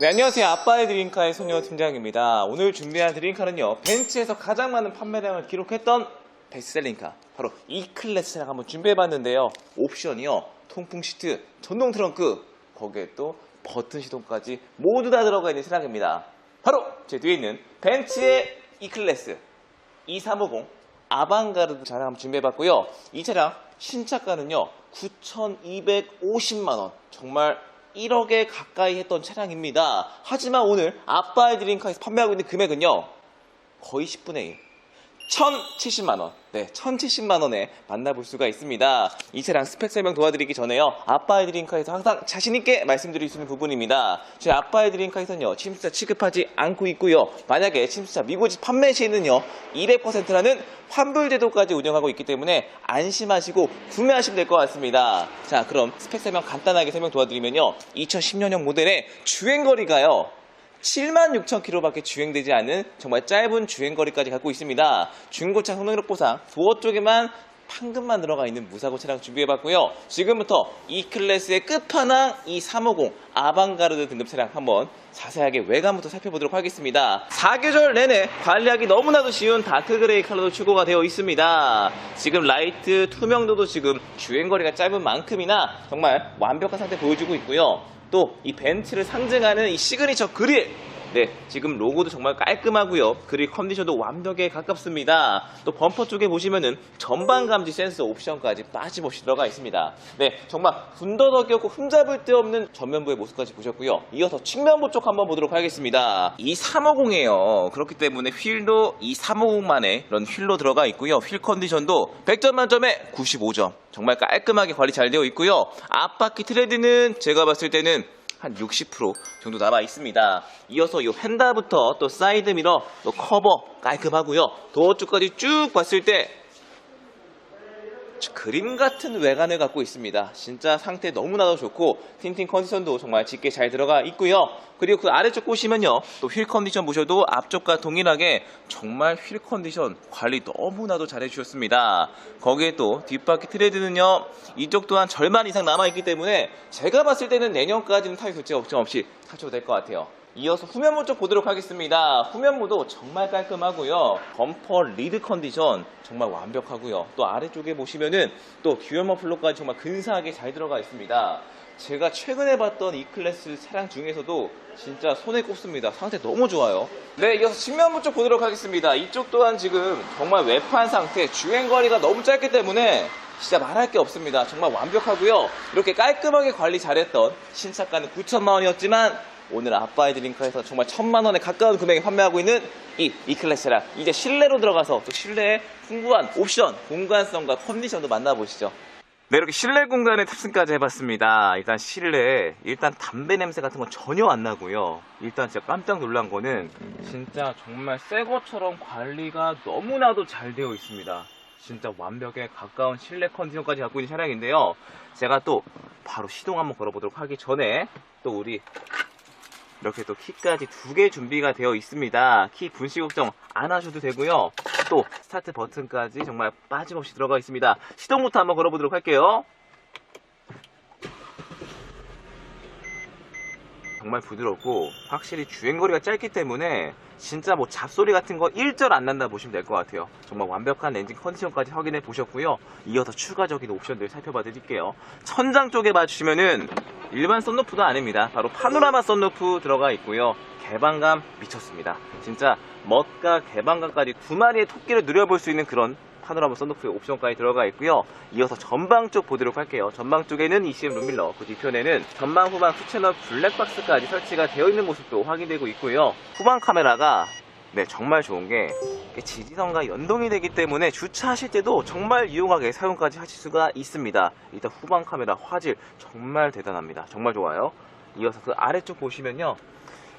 네, 안녕하세요. 아빠의 드림카의 소녀 팀장입니다. 오늘 준비한 드림카는요, 벤츠에서 가장 많은 판매량을 기록했던 베스트셀링카, 바로 E클래스 차량 한번 준비해봤는데요. 옵션이요, 통풍 시트, 전동 트렁크, 거기에 또 버튼 시동까지 모두 다 들어가 있는 차량입니다. 바로 제 뒤에 있는 벤츠의 E클래스 2350 아방가르드 차량 한번 준비해봤고요. 이 차량 신차가는요 9,250만 원. 정말 1억에 가까이 했던 차량입니다. 하지만 오늘 아빠의 드림카에서 판매하고 있는 금액은요 거의 10분의 1. 1,070만 원. 네, 1,070만 원에 만나볼 수가 있습니다. 이 차량 스펙 설명 도와드리기 전에요. 아빠의 드림카에서 항상 자신 있게 말씀드릴 수 있는 부분입니다. 저희 아빠의 드림카에서는요. 침수차 취급하지 않고 있고요. 만약에 침수차 미고지 판매 시에는요. 200%라는 환불 제도까지 운영하고 있기 때문에 안심하시고 구매하시면 될 것 같습니다. 자, 그럼 스펙 설명 간단하게 설명 도와드리면요. 2010년형 모델의 주행거리가요. 7만 6천 킬로밖에 주행되지 않은 정말 짧은 주행거리까지 갖고 있습니다. 중고차 성능력 보상 도어 쪽에만 판금만 들어가 있는 무사고 차량 준비해봤고요. 지금부터 E클래스의 끝판왕 E350 아방가르드 등급 차량 한번 자세하게 외관부터 살펴보도록 하겠습니다. 4계절 내내 관리하기 너무나도 쉬운 다크 그레이 컬러도 추구가 되어 있습니다. 지금 라이트 투명도도 지금 주행거리가 짧은 만큼이나 정말 완벽한 상태 보여주고 있고요. 또 이 벤츠를 상징하는 이 시그니처 그릴 네, 지금 로고도 정말 깔끔하고요. 그릴 컨디션도 완벽에 가깝습니다. 또 범퍼 쪽에 보시면은 전방 감지 센서 옵션까지 빠짐없이 들어가 있습니다. 네, 정말 군더더기 없고 흠잡을 데 없는 전면부의 모습까지 보셨고요. 이어서 측면부 쪽 한번 보도록 하겠습니다. 이 350이에요. 그렇기 때문에 휠도 이 350만의 이런 휠로 들어가 있고요. 휠 컨디션도 100점 만점에 95점. 정말 깔끔하게 관리 잘 되어 있고요. 앞바퀴 트레드는 제가 봤을 때는 한 60% 정도 남아 있습니다. 이어서 이 휀다부터 또 사이드 미러, 또 커버 깔끔하고요. 도어 쪽까지 쭉 봤을 때 그림 같은 외관을 갖고 있습니다. 진짜 상태 너무나도 좋고 틴팅 컨디션도 정말 짙게 잘 들어가 있고요. 그리고 그 아래쪽 보시면요. 또 휠 컨디션 보셔도 앞쪽과 동일하게 정말 휠 컨디션 관리 너무나도 잘 해주셨습니다. 거기에 또 뒷바퀴 트레드는요. 이쪽 또한 절반 이상 남아있기 때문에 제가 봤을 때는 내년까지는 타입 교체 걱정 없이 타셔도 될 것 같아요. 이어서 후면부 쪽 보도록 하겠습니다. 후면부도 정말 깔끔하고요. 범퍼 리드 컨디션 정말 완벽하고요. 또 아래쪽에 보시면은 또 듀얼 머플러까지 정말 근사하게 잘 들어가 있습니다. 제가 최근에 봤던 이 클래스 차량 중에서도 진짜 손에 꼽습니다. 상태 너무 좋아요. 네, 이어서 측면부 쪽 보도록 하겠습니다. 이쪽 또한 지금 정말 외판 상태, 주행 거리가 너무 짧기 때문에 진짜 말할 게 없습니다. 정말 완벽하고요. 이렇게 깔끔하게 관리 잘했던 신차가는 9천만 원이었지만 오늘 아빠의 드링크에서 정말 천만 원에 가까운 금액에 판매하고 있는 이 E클래스라 이제 실내로 들어가서 또 실내에 풍부한 옵션, 공간성과 컨디션도 만나보시죠. 네, 이렇게 실내 공간에 탑승까지 해봤습니다. 일단 실내, 일단 담배 냄새 같은 건 전혀 안 나고요. 일단 진짜 깜짝 놀란 거는 진짜 정말 새 것처럼 관리가 너무나도 잘 되어 있습니다. 진짜 완벽에 가까운 실내 컨디션까지 갖고 있는 차량인데요. 제가 또 바로 시동 한번 걸어보도록 하기 전에 또 우리 이렇게 또 키까지 두 개 준비가 되어 있습니다. 키 분실 걱정 안 하셔도 되고요. 또 스타트 버튼까지 정말 빠짐없이 들어가 있습니다. 시동부터 한번 걸어보도록 할게요. 정말 부드럽고 확실히 주행거리가 짧기 때문에 진짜 뭐 잡소리 같은 거 일절 안 난다 보시면 될 것 같아요. 정말 완벽한 엔진 컨디션까지 확인해 보셨고요. 이어서 추가적인 옵션들 살펴봐 드릴게요. 천장 쪽에 봐주시면은 일반 썬루프도 아닙니다. 바로 파노라마 썬루프 들어가 있고요. 개방감 미쳤습니다. 진짜 멋과 개방감까지 두 마리의 토끼를 누려볼 수 있는 그런 파노라마 썬루프의 옵션까지 들어가 있고요. 이어서 전방 쪽 보도록 할게요. 전방 쪽에는 ECM 룸밀러, 그 뒤편에는 전방 후방 수채널 블랙박스까지 설치가 되어 있는 모습도 확인되고 있고요. 후방 카메라가 네 정말 좋은 게 지지선과 연동이 되기 때문에 주차하실 때도 정말 유용하게 사용까지 하실 수가 있습니다. 일단 후방 카메라 화질 정말 대단합니다. 정말 좋아요. 이어서 그 아래쪽 보시면요.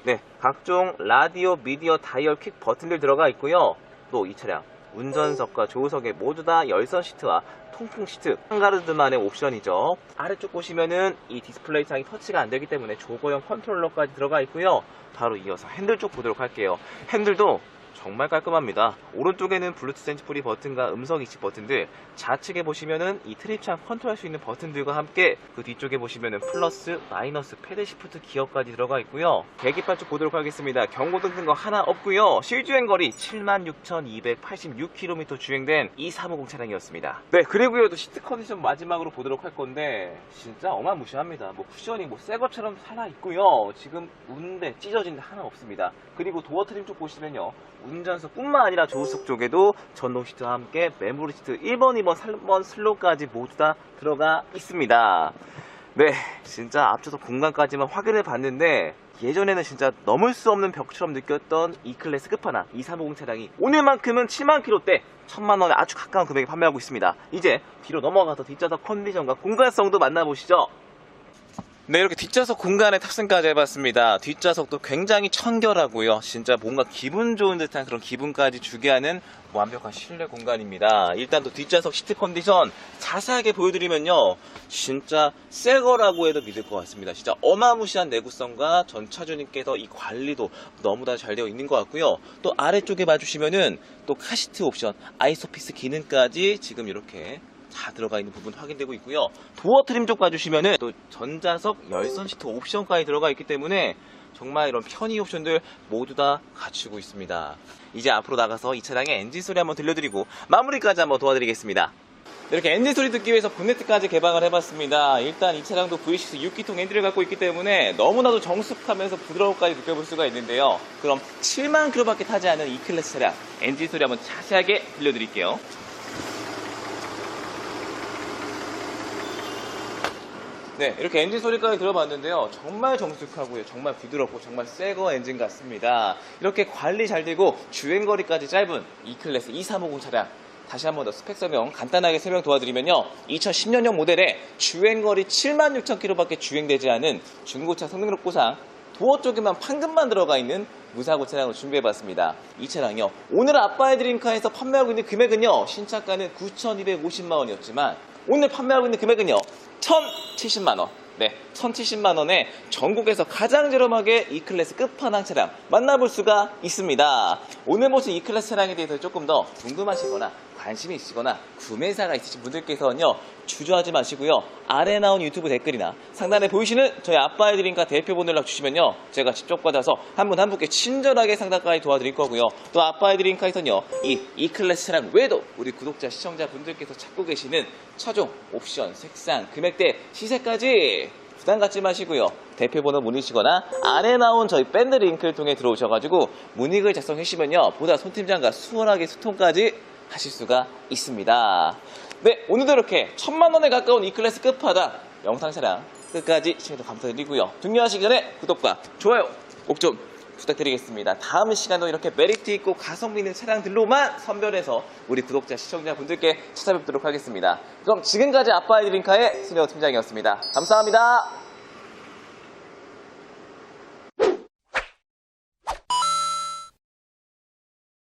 네, 각종 라디오, 미디어, 다이얼 킥 버튼들 들어가 있고요. 또 이 차량 운전석과 조수석에 모두 다 열선 시트와 통풍 시트, 한가르드만의 옵션이죠. 아래쪽 보시면은 이 디스플레이 창이 터치가 안 되기 때문에 조거형 컨트롤러까지 들어가 있고요. 바로 이어서 핸들 쪽 보도록 할게요. 핸들도 정말 깔끔합니다. 오른쪽에는 블루투스 핸즈프리 버튼과 음성 인식 버튼들, 좌측에 보시면은 이 트립창 컨트롤할 수 있는 버튼들과 함께 그 뒤쪽에 보시면은 플러스, 마이너스, 패드 시프트 기어까지 들어가 있고요. 계기판 쪽 보도록 하겠습니다. 경고등 뜬거 하나 없고요. 실주행 거리 76,286km 주행된 이 350 차량이었습니다. 네, 그리고요. 또 시트 컨디션 마지막으로 보도록 할 건데 진짜 어마무시합니다. 뭐 쿠션이 뭐 새 것처럼 살아 있고요. 지금 웃는데 찢어진 데 하나 없습니다. 그리고 도어 트림 쪽 보시면요. 운전석뿐만 아니라 조수석 쪽에도 전동 시트와 함께 메모리 시트 1번, 2번, 3번 슬롯까지 모두 다 들어가 있습니다. 네, 진짜 앞서서 공간까지만 확인해 봤는데 예전에는 진짜 넘을 수 없는 벽처럼 느꼈던 E 클래스 끝판왕 2350 차량이 오늘만큼은 7만 킬로대 1000만 원에 아주 가까운 금액에 판매하고 있습니다. 이제 뒤로 넘어가서 뒷좌석 컨디션과 공간성도 만나보시죠. 네, 이렇게 뒷좌석 공간에 탑승까지 해봤습니다. 뒷좌석도 굉장히 청결하고요. 진짜 뭔가 기분 좋은 듯한 그런 기분까지 주게 하는 완벽한 실내 공간입니다. 일단 또 뒷좌석 시트 컨디션 자세하게 보여드리면요. 진짜 새 거라고 해도 믿을 것 같습니다. 진짜 어마무시한 내구성과 전 차주님께서 이 관리도 너무나 잘 되어 있는 것 같고요. 또 아래쪽에 봐주시면은 또 카시트 옵션, 아이소피스 기능까지 지금 이렇게 다 들어가 있는 부분 확인되고 있고요. 도어 트림 쪽 봐주시면은 또 전자석 열선 시트 옵션까지 들어가 있기 때문에 정말 이런 편의 옵션들 모두 다 갖추고 있습니다. 이제 앞으로 나가서 이 차량의 엔진 소리 한번 들려드리고 마무리까지 한번 도와드리겠습니다. 이렇게 엔진 소리 듣기 위해서 본네트까지 개방을 해봤습니다. 일단 이 차량도 V6 6기통 엔진을 갖고 있기 때문에 너무나도 정숙하면서 부드러움까지 느껴볼 수가 있는데요. 그럼 7만 킬로밖에 타지 않은 E 클래스 차량 엔진 소리 한번 자세하게 들려드릴게요. 네, 이렇게 엔진 소리까지 들어봤는데요. 정말 정숙하고요. 정말 부드럽고 정말 새거 엔진 같습니다. 이렇게 관리 잘 되고 주행거리까지 짧은 E클래스 2350 차량. 다시 한 번 더 스펙 설명 간단하게 설명 도와드리면요. 2010년형 모델에 주행거리 7만 6천 킬로밖에 주행되지 않은 중고차 성능력 보상 도어 쪽에만 판금만 들어가 있는 무사고 차량을 준비해봤습니다. 이 차량이요. 오늘 아빠의 드림카에서 판매하고 있는 금액은요. 신차가는 9,250만 원이었지만 오늘 판매하고 있는 금액은요. 1,070만 원. 네, 1,070만 원에 전국에서 가장 저렴하게 E클래스 끝판왕 차량 만나볼 수가 있습니다. 오늘 보신 E클래스 차량에 대해서 조금 더 궁금하시거나 관심이 있으시거나 구매사가 있으신 분들께서는요 주저하지 마시고요 아래 나온 유튜브 댓글이나 상단에 보이시는 저희 아빠의 드림카 대표번호 연락 주시면요 제가 직접 받아서 한 분 한 분께 친절하게 상담까지 도와드릴 거고요 또 아빠의 드림카에서는요 이 E클래스 차량 외에도 우리 구독자 시청자분들께서 찾고 계시는 차종 옵션 색상 금액대 시세까지 부담 갖지 마시고요. 대표번호 문의시거나 아래 나온 저희 밴드 링크를 통해 들어오셔가지고 문의글 작성해 주시면요. 보다 손 팀장과 수월하게 소통까지 하실 수가 있습니다. 네, 오늘도 이렇게 천만 원에 가까운 E클래스 끝판왕 영상 차량 끝까지 시청해주셔서 감사드리고요. 중요하시기 전에 구독과 좋아요 꼭 좀 부탁드리겠습니다. 다음 시간도 이렇게 메리트 있고 가성비 있는 차량들로만 선별해서 우리 구독자 시청자분들께 찾아뵙도록 하겠습니다. 그럼 지금까지 아빠의 드림카의 신혜호 팀장이었습니다. 감사합니다.